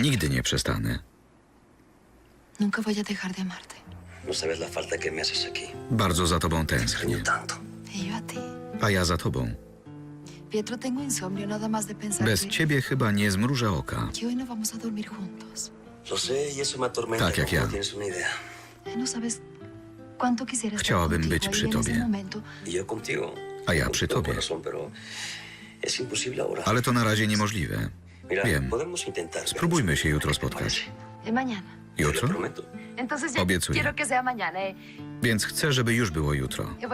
Nigdy nie przestanę. Nunca voy a dejar de amarte. No sabes la falta que me haces aquí. Bardzo za tobą tęsknię. extraño tanto. Y yo a ti. A ja za tobą. Pietro, tengo insomnio nada más de pensar Bez que, ciebie chyba nie zmrużę oka. que hoy no vamos a dormir juntos. Lo sé y eso me atormenta. Tak, jak como ja. No tienes una idea. Eh, No sabes cuánto quisiera estar Chciałabym contigo być ahí przy en ese tobie. momento. Y yo contigo. A ja Con przy todo tobie. corazón, pero es imposible ahora. Ale to na razie niemożliwe. Wiem. Spróbujmy się jutro ¿Qué te spotkać. lo Jutro? Obiecuję. Eh. Więc chcę, żeby już było jutro. Eh,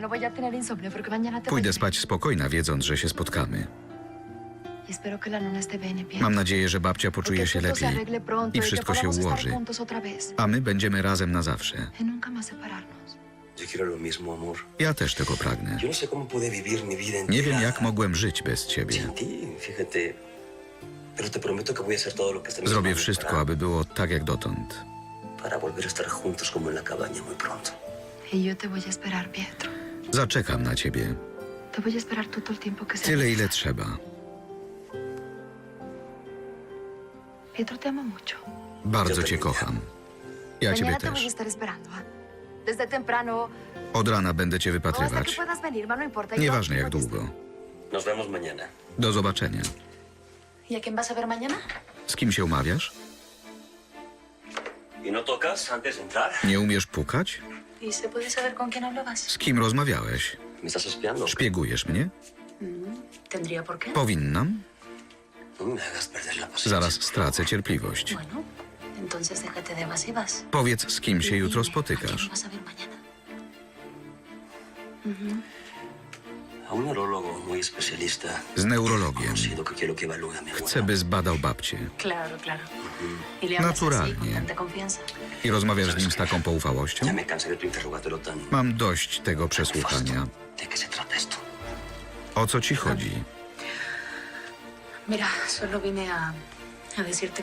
no Pójdę spać spokojna, wiedząc, że się spotkamy. Y Pietro. Mam nadzieję, że babcia poczuje się lepiej i y wszystko się ułoży. A my będziemy razem na zawsze. Y. Ja też tego pragnę. No. Nie wiem, jak mogłem żyć bez ciebie. Zrobię wszystko, aby było tak jak dotąd. para volver a estar juntos como en la cabaña muy pronto. Y yo te voy a esperar, Pietro. Zaczekam na ciebie. Te voy a esperar tú todo el tiempo que sea. Tyle, ile trzeba. Pietro, te amo mucho. Bardzo cię kocham. Ja ciebie Mañana te voy a też. estar esperando. ¿ah? Desde temprano Od rana będę cię o hasta que wypatrywać. puedas venir, ma, no importa. Yo Nieważne jak długo. Nos vemos mañana. Do zobaczenia. ¿Y a quién vas a ver mañana? Z kim się umawiasz? ¿Y no tocas antes de entrar? Nie umiesz pukać? ¿Y se puede saber con quién hablabas? Z kim rozmawiałeś? ¿Me estás espiando? Szpiegujesz mnie? ¿Tendría por qué? Powinnam? No me hagas perder la paciencia. Zaraz stracę cierpliwość. Bueno, entonces déjate de evasivas. Powiedz, z kim się Y jutro dime, ¿A spotykasz. vas a ver mañana? A mi abuela. Chcę, by zbadał babcię. ¿Y Naturalnie. I rozmawiasz z nim z taką poufałością? Mam dość tego przesłuchania. O co ci chodzi?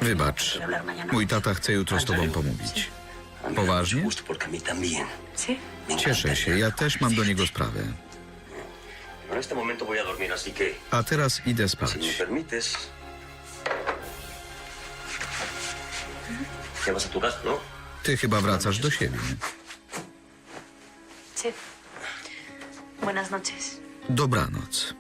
Wybacz. Mój tata chce jutro z tobą pomówić. A mí me da Poważnie? Cieszę się, ja też mam do niego sprawę. En este momento voy a dormir, así que... A teraz idę Si me spać. permites... Ya vas a tu casa, ¿no? Ty chyba wracasz do siebie. Sí. Buenas noches. Dobranoc.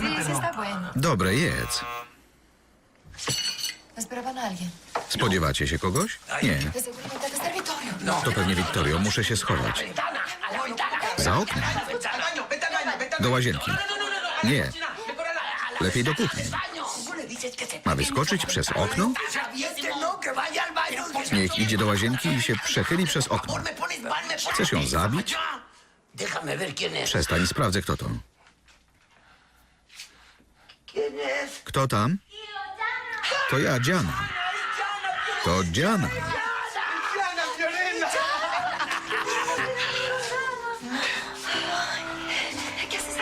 Sí, sí está bueno. Dobre, jedz. ¿Esperaban a alguien? Spodziewacie się kogoś? Nie. De seguro que está Vittorio. To pewnie Wiktorio, muszę się schować. Za oknem. Do łazienki. Nie. Lepiej do kuchni. Ma wyskoczyć przez okno? No. Niech idzie do łazienki i się przechyli przez okno. Chcesz ją zabić? Przestań, sprawdzę kto to. Kto tam? To ja, Dziana. To. Diana.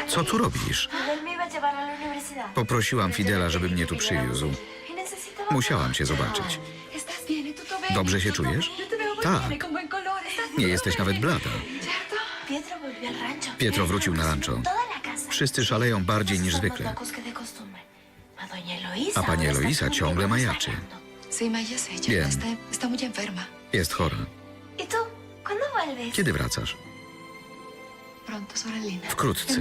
Co tu robisz? Poprosiłam Fidela, żeby mnie tu przywiózł. Musiałam cię zobaczyć. ¿Estás bien? ¿Y tú todo Dobrze się czujesz? Tak. bien y con buen color. ¿Estás Nie jesteś nawet blada. Pietro wrócił na rancho. Wszyscy szaleją bardziej niż zwykle. A pani Eloísa muy ciągle majaczy. enferma. Jest chora. Kiedy wracasz? Pronto, Sorelina. Wkrótce.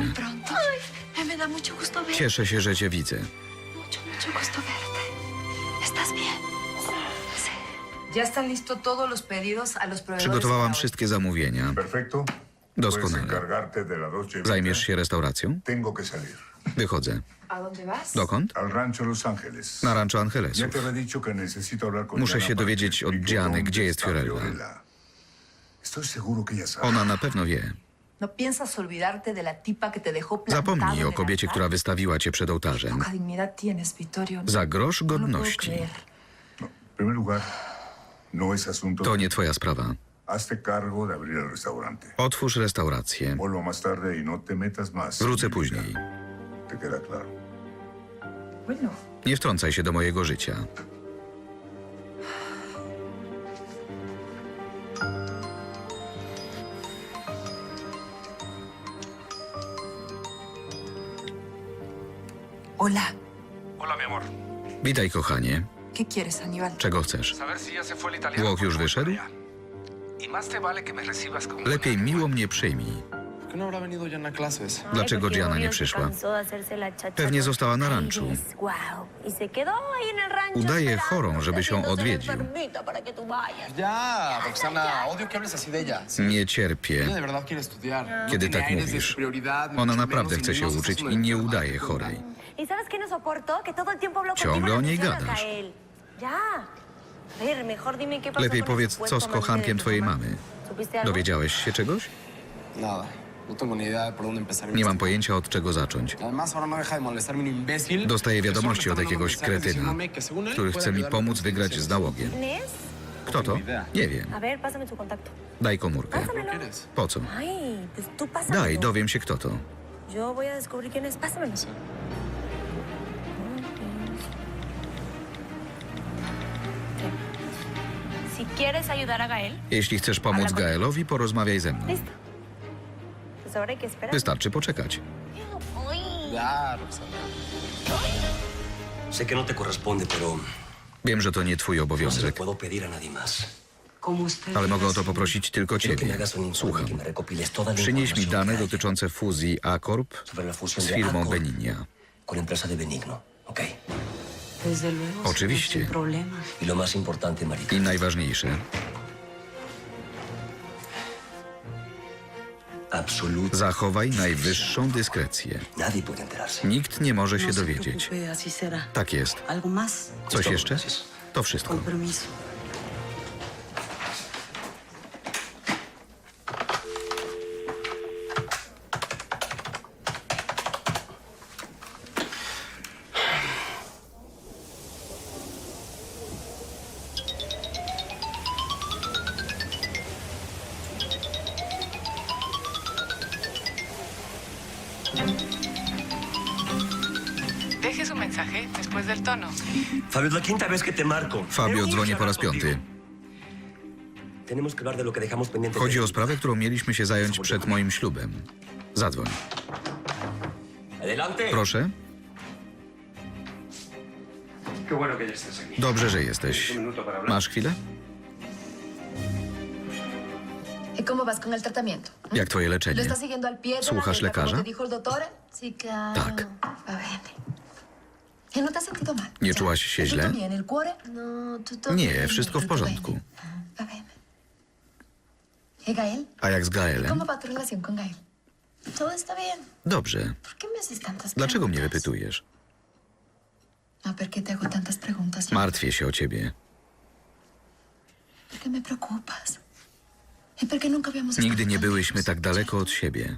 Cieszę się, że cię widzę. Przygotowałam wszystkie zamówienia. Perfecto. Doskonale. Vita. Zajmiesz się restauracją? Wychodzę. ¿A dónde vas? Dokąd? Na Rancho con Muszę się dowiedzieć od Diany, gdzie jest Fiorella. Ona na pewno wie. ¿No Zapomnij o kobiecie, która wystawiła cię przed ołtarzem. Vittorio. Za grosz No puedo godności. No, no. To nie twoja sprawa. Hazte cargo de abrir el restaurante. Otwórz restaurację. Vuelvo más tarde y no te metas más. Wrócę później. Te queda claro. Bueno, Nie wtrącaj się do mojego życia. hola. Hola, mi amor. Witaj, kochanie. ¿Qué quieres, Aníbal? Czego chcesz? Saber si ya se fue el italiano. Włoch już wyszedł? Y más te vale que me recibas como Lepiej miło mnie przyjmij. ¿Por qué no? Dlaczego Diana nie przyszła? Pewnie została na ranczu. Udaje chorą, żeby się odwiedził. Ya, Roxana, odio que hables así de ella. Sí, Nie cierpię, de verdad quiere estudiar. No kiedy tiene tak aires de mówisz. superioridad, Ona naprawdę menos, chce y się no uczyć i nie udaje chorej. ¿Y no Ciągle y o no niej gadasz. Lepiej powiedz, co z kochankiem twojej mamy. Dowiedziałeś się czegoś? Nada, no. Nie mam pojęcia, od czego zacząć. No. Dostaję wiadomości od jakiegoś kretyna, który chce mi pomóc wygrać z nałogiem. Kto to? Nie wiem. Daj komórkę. Po co? Daj, dowiem się kto to. Jeśli chcesz pomóc Gaelowi, porozmawiaj ze mną. Wystarczy poczekać. Sé que no te corresponde, pero Wiem, że to nie twój no se lo obowiązek, puedo pedir a nadie más. ale mogę o to poprosić tylko Quiero que me ciebie. hagas un informe, Słucham. que me recopiles toda la Przynieś mi información dane que dotyczące fuzji A-Corp sobre la fusión z de firmą Accor Beninia. con la empresa de Benigno, ¿ok? Oczywiście. I najważniejsze, zachowaj najwyższą dyskrecję. Nikt nie może się No dowiedzieć. Tak jest. Coś jeszcze? To wszystko. Después del tono. Fabio, es la quinta vez que te marco. Fabio, urge po raz piąty. contigo. Tenemos que hablar de lo que dejamos pendiente. Chodzi o sprawę, którą mieliśmy się zająć przed moim ślubem. Zadzwoń. Adelante. Proszę? Qué bueno que ya estés aquí. Dobrze, że jesteś. Masz chwilę? ¿Y cómo vas con el tratamiento? Jak twoje ¿Lo leczenie? estás siguiendo al pie de la ¿Słuchasz letra, como lekarza? te dijo el doctor? Sí, claro. Tak. ¿Y no te has sentido mal? Nie Ya. czułaś się ¿Tutto źle? No, Nie, wszystko w porządku. A jak z Gaelem? Dobrze. ¿Por qué me haces tantas Dlaczego mnie wypytujesz? No. Martwię się o ciebie. ¿Y Nigdy nie byłyśmy tak daleko od siebie.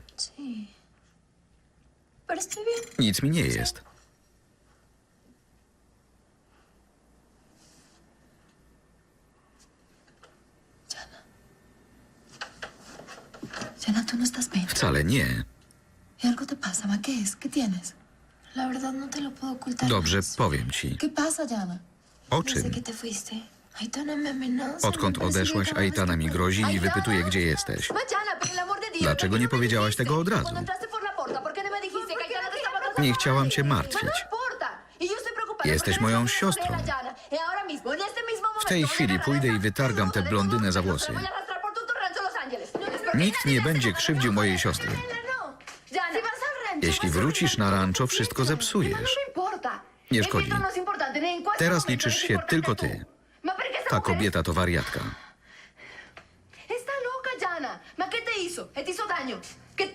Nic mi nie jest. Tú no estás bien. Wcale nie. ¿Y algo te pasa, ma? ¿Qué es? ¿Qué tienes? La verdad no te lo puedo ocultar. Dobrze, más. powiem ci. ¿Qué pasa, Jana? O Desde que czym? te fuiste. Aitana me amenaza. Odkąd me odeszłaś, cada vez Aitana que mi grozi i Aitana! wypytuje, gdzie jesteś. Ma, Jana, por el amor de Dios, Dlaczego ¿por qué nie no me powiedziałaś dijiste? tego od razu? Cuando entraste por la puerta, ¿por qué no me dijiste que Aitana te estaba tratando Nie chciałam cię martwić. No importa. Y yo estoy preocupada Jesteś porque moją siostrą. Y ahora mismo, en este mismo W tej chwili pójdę i wytargam tę blondynę za włosy. te voy a arrastrar por todo tu rancho Los Ángeles. No, es porque Nikt nie będzie krzywdził mojej siostry. Jeśli wrócisz na rancho, wszystko zepsujesz. Nie szkodzi. Teraz liczysz się tylko ty. Ta kobieta to wariatka. Está loca, Jana. Ma, ¿qué te hizo? ¿Te hizo daño? ¿Qué...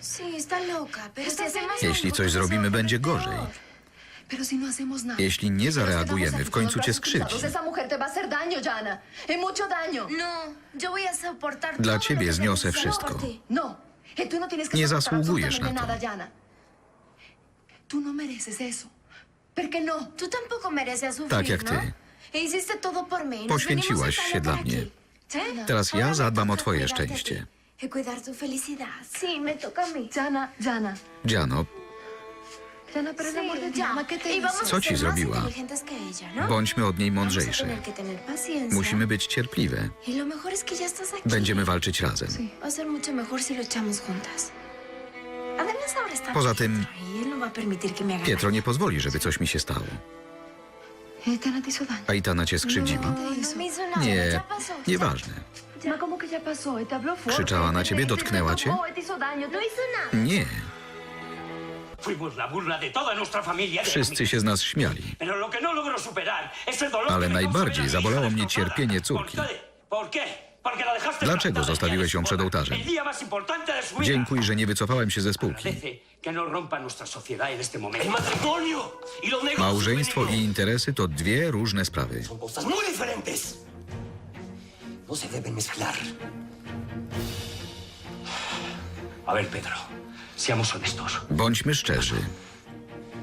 Sí, está loca, pero si hacemos Jeśli coś zrobimy, będzie gorzej. Jeśli nie zareagujemy, w końcu cię skrzywdzi. Y. No, Dla ciebie zniosę wszystko. No, no que Nie zasługujesz na to. no mereces eso. ¿Por qué no? Tak jak ¿no? ty. Nos Poświęciłaś się dla mnie. aquí. Teraz ja zadbam o twoje szczęście. Y. Dziano, Co a ci zrobiła? ¿no? Bądźmy od niej a mądrzejsze. Musimy być cierpliwe. Y. Będziemy walczyć razem. A Poza tym Pietro y no a Pietro nie pozwoli, żeby coś mi się stało. Hizo daño. Aitana cię skrzywdziła? No nada, Nie, nieważne. Krzyczała na ciebie, dotknęła cię? Nie, Fuimos la burla de toda nuestra familia. wszyscy się z nas śmiali. Pero lo que no logro superar es el dolor Ale que me najbardziej causa ver a mi zabolało mnie cierpienie córki. ¿Por qué? ¿Por qué? Porque la dejaste Dlaczego plantada zostawiłeś ją przed ołtarzem? El día más importante de su vida. Dziękuj, że nie wycofałem się ze spółki. Parece que no rompa nuestra sociedad en este momento. El matrimonio y los negocios Małżeństwo i interesy to dwie różne sprawy. Son cosas muy diferentes. No se deben mezclar. A ver, Pedro, seamos honestos. Bądźmy szczerzy.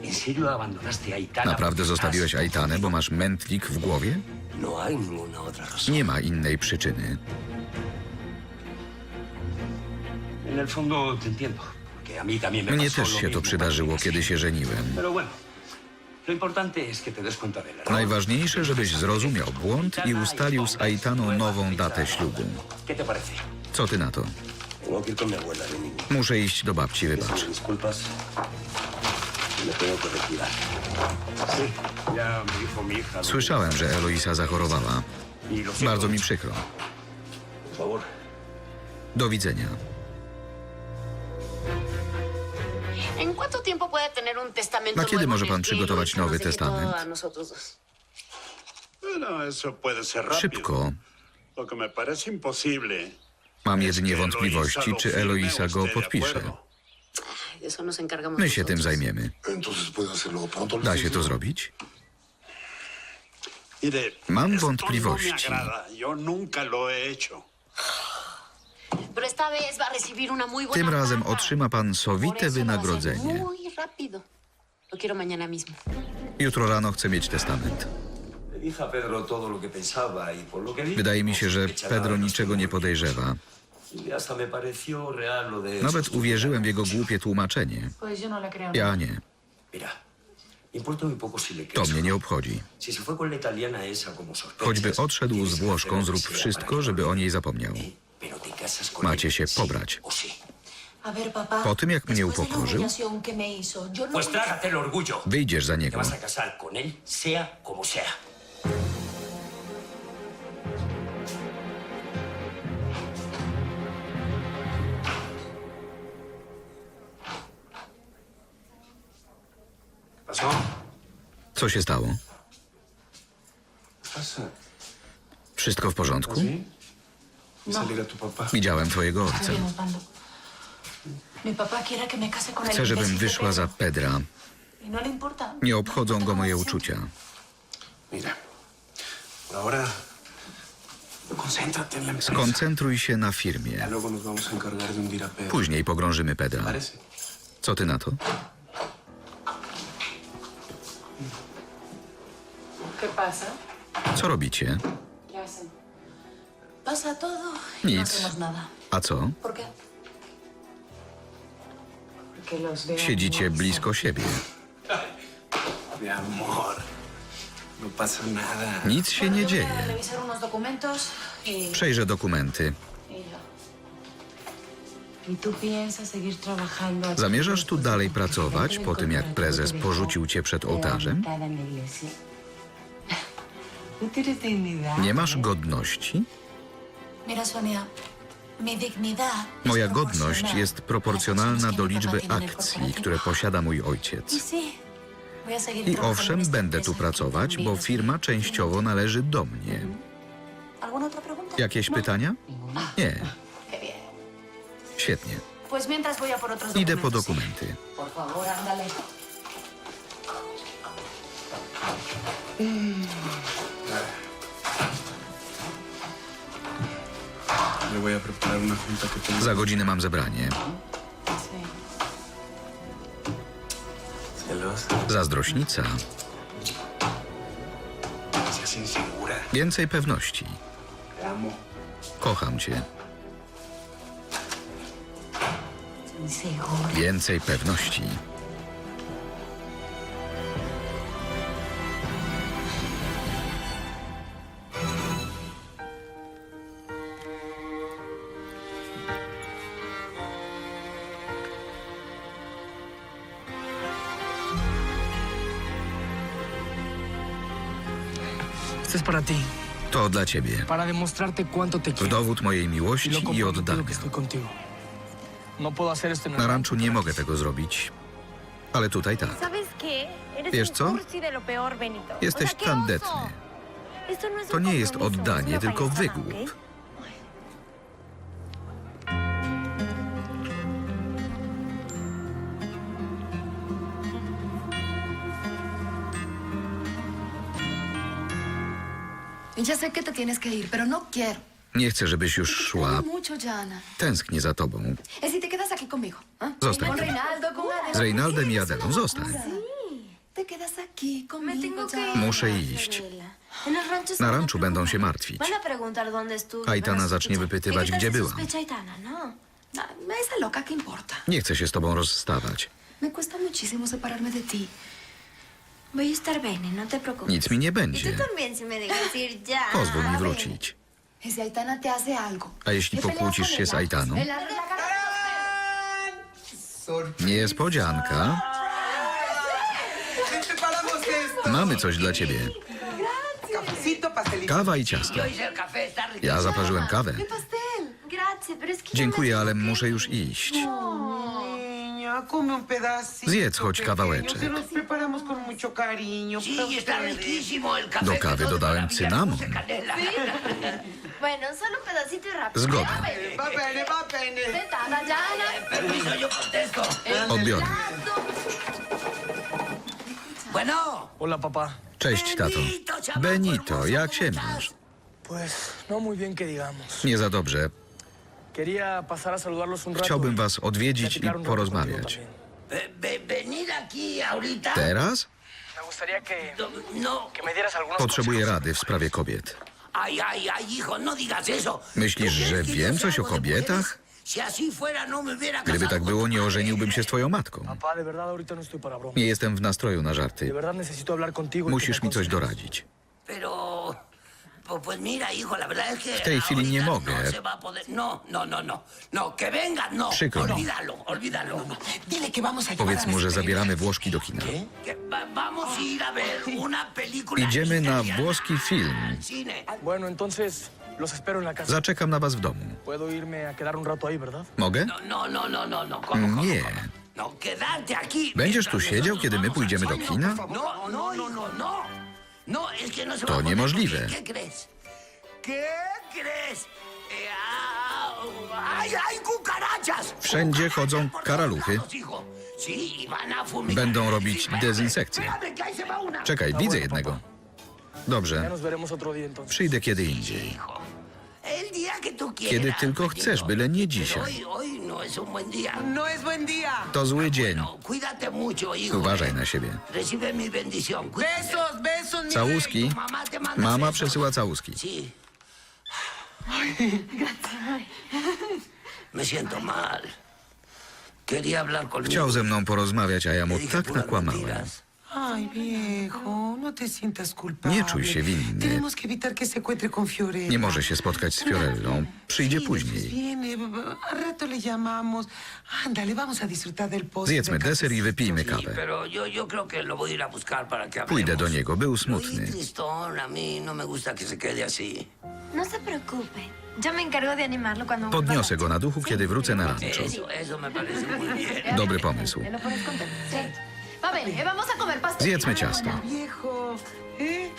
¿En serio abandonaste a Aitana? Naprawdę zostawiłeś Aitanę, bo masz mętlik w głowie? No hay ninguna otra razón. Nie ma innej przyczyny. En el fondo te entiendo. Porque a mí también me Mnie pasó też lo się to mismo przydarzyło, cuando kiedy się żeniłem. Pero bueno, lo importante es que te des cuenta del error. Najważniejsze, żebyś zrozumiał błąd i ustalił z Aitaną nową datę ślubu. ¿Qué te parece? Co ty na to? Lenin. Muszę iść do babci, wybacz. que- Słyszałem, że Eloisa zachorowała. Bardzo mi przykro. Do widzenia. ¿En cuánto tiempo puede tener un testamento Na kiedy może pan przygotować nowy testament? Szybko. Mam jedynie wątpliwości, czy Eloisa go podpisze. My się tym zajmiemy. Da się to zrobić? Mam wątpliwości. Tym razem otrzyma pan sowite wynagrodzenie. Jutro rano chcę mieć testament. Wydaje mi się, że Pedro niczego nie podejrzewa. Nawet uwierzyłem w jego głupie tłumaczenie. No. Ja nie. To mnie nie no. obchodzi. Choćby odszedł z Włoszką, zrób wszystko, żeby no o niej zapomniał. Con Macie się pobrać. Po tym, jak mnie upokorzył, humillación que me ¿Pasó? Co się stało? Wszystko w porządku? ¿Sí? ¿Y salir a tu papá? Widziałem twojego ojca. Chcę, żebym wyszła za Pedro. Pedra. No. Nie obchodzą No go moje uczucia. Skoncentruj się na firmie. Później pogrążymy Pedra. Co ty na to? Co robicie? Y no Nic. A co? Siedzicie blisko siebie. Mi amor, no pasa nada. Nic się nie dzieje. y... Przejrzę dokumenty. y ya. ¿Y tú piensas seguir trabajando aquí Zamierzasz tu dalej pracować po tym, jak prezes porzucił cię przed ołtarzem? Nie masz godności? Mira, Sonia, mi dignidad es Moja godność jest proporcjonalna do liczby akcji, które posiada mój ojciec. Y I owszem, będę tu pracować, bo firma częściowo należy do mnie. Jakieś No. pytania? Ninguna. Nie. Świetnie. Idę po dokumenty. Por Za godzinę mam zebranie. Zazdrośnica. Więcej pewności. Kocham cię. Więcej pewności. To dla ciebie. para demostrarte cuánto te W quiero dowód mojej y miłości lo i oddania. No Na ranczu nie mogę tego zrobić, ale tutaj tak. Wiesz co? Jesteś tandetny. no To nie jest oddanie, tylko wygłup. Ya sé que te tienes que ir, pero no quiero. Nie chcę, żebyś już Te szła. extraño mucho, Jana. Tęsknię za tobą. Es si te quedas aquí conmigo. ¿ah? Zostań Con tu. Reinaldo, con Adela. Z Reinaldem i Adelą. Zostań. locura. Te quedas aquí conmigo, tengo que Jana. ir. Muszę iść. En Na ranczu będą się martwić. Van a preguntar dónde estuve. Aitana zacznie wypytywać, ¿Y gdzie byłam? Aitana, no? Ah, Esa loca, ¿qué importa? Nie chcę się z tobą rozstawać. Me cuesta muchísimo separarme de ti. Voy a estar bien, y no te preocupes. Nic mi nie Y tú będzie. también, si me dejas ir ya. Pozwól mi wrócić. Y si Aitana te hace algo. A jeśli ¿Te peleas pokłócisz się z? Aitaną? La cara Niespodzianka. Mamy coś dla ciebie. Kawa i ciasto. Ja zaparzyłem kawę. pero es que... Dziękuję, ale muszę już iść. Zjedz choć kawałeczek. Do kawy dodałem cynamon. Bueno, solo un pedacito y rápido. Zgoda. Odbiorę. Hola, papá. Cześć, tato. Benito, jak się masz? Pues no muy bien que digamos. Nie za dobrze. Chciałbym y was odwiedzić i porozmawiać. Teraz? Dieras algunos Potrzebuję rady w sprawie kobiet. No. Myślisz, ¿Tú crees że wiem coś o kobietach? no Gdyby tak było, nie ożeniłbym się z twoją matką. No. Nie jestem w nastroju na żarty. y Musisz mi coś doradzić. Pues, mira, hijo, la verdad es que W tej chwili nie mogę. No se va a poder. No, no, no, no. No, que venga, no. Przykro mi. Olvídalo, olvídalo. Dile que vamos a Powiedz mu, że zabieramy Włoszki do kina. Que va- vamos a ir a ver una película. Idziemy na italiana włoski film. al cine. Bueno, entonces los espero en la casa. Zaczekam na was w domu. Puedo irme a quedar un rato ahí, ¿verdad? Mogę? No, no, no, no, no, no. ¿Cómo, cómo, Nie. cómo? No, quedarte aquí. Będziesz tu mientras siedział, nosotros kiedy my vamos pójdziemy do kina? No, no, no, no, no. To va a poder, niemożliwe. Eh. Wszędzie chodzą karaluchy. y. Będą robić dezynsekcję. Czekaj, widzę jednego. Dobrze, przyjdę kiedy indziej. Kiedy tylko chcesz, byle nie dzisiaj. Es un buen día. No es buen día. To zły dzień. No, cuídate mucho, hijo. Uważaj na siebie. Recibe mi bendición. Cuídate. Besos, besos, mi Całuski. Tu mamá te manda Mama besos. przesyła całuski. Sí. Me siento mal. Quería hablar conmigo. Chciał ze mną porozmawiać, a ja mu tak nakłamałem. Ay, viejo, no te sientas culpable. Nie czuj się winny. Tenemos que evitar que se encuentre con Fiorella. Nie może się spotkać z Fiorellą. Przyjdzie Sí, después później. Viene, al rato le llamamos. Ándale, vamos a disfrutar del postre. Zjedzmy deser i wypijmy Sí, kawę. pero yo, yo creo que lo voy a ir a buscar para que hablemos. Pójdę do niego, był Lo smutny. vi tristón, a mí no me gusta que se quede así. No se preocupe. Yo me encargo de animarlo cuando vuelva Podniosę go na duchu, kiedy wrócę na ranczo. Eso, eso me parece muy bien. Dobry pomysł. ¿Me lo pones contento? Sí. Va, ven, vamos a comer pastel. Zjedzmy ciasto. Viejo, ¿eh?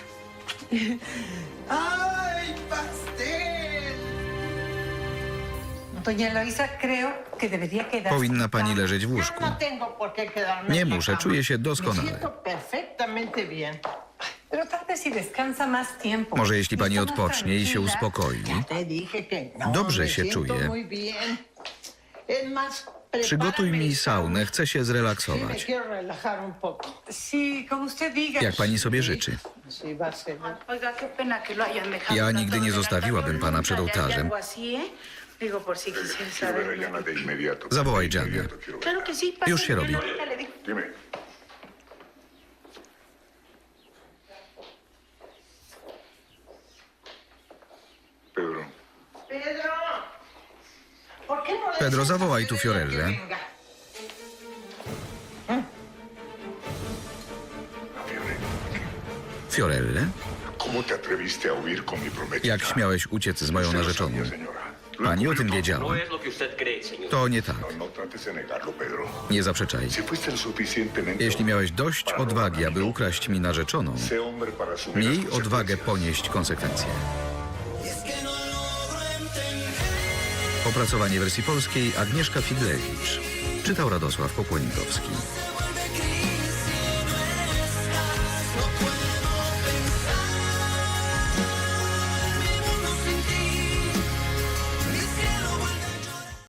¡Ay, pastel! Doña Eloisa, creo que debería quedar. Powinna pani leżeć w łóżku. No tengo por qué quedarme Nie en la muszę, cama. czuję się Me doskonale. siento perfectamente bien. Pero tal vez si descansa más tiempo. Może jeśli pani y está más odpocznie i się tranquila, uspokoi. ya te dije que no, Dobrze me się siento czuję. muy bien. Es más, Przygotuj mi saunę, chcę się zrelaksować. Jak pani sobie życzy. Dejado. Ja nigdy nie zostawiłabym pana przed ołtarzem. hago así, ¿eh? Digo, por si quisiera Quiero ver a saber. Yana de inmediato. Zawołaj De Janę. inmediato quiero ver. Claro que sí. Już się pásenme, robi. ahorita le digo. Dime. Pedro, Pedro, ¿por qué no le Pedro, zawołaj tu Fiorellę. Fiorelle? Jak śmiałeś uciec z moją narzeczoną? Pani o tym wiedziała. To nie tak. Nie zaprzeczaj. Jeśli miałeś dość odwagi, aby ukraść mi narzeczoną, miej odwagę ponieść konsekwencje. Opracowanie wersji polskiej Agnieszka Figlewicz. Czytał Radosław Popłonikowski.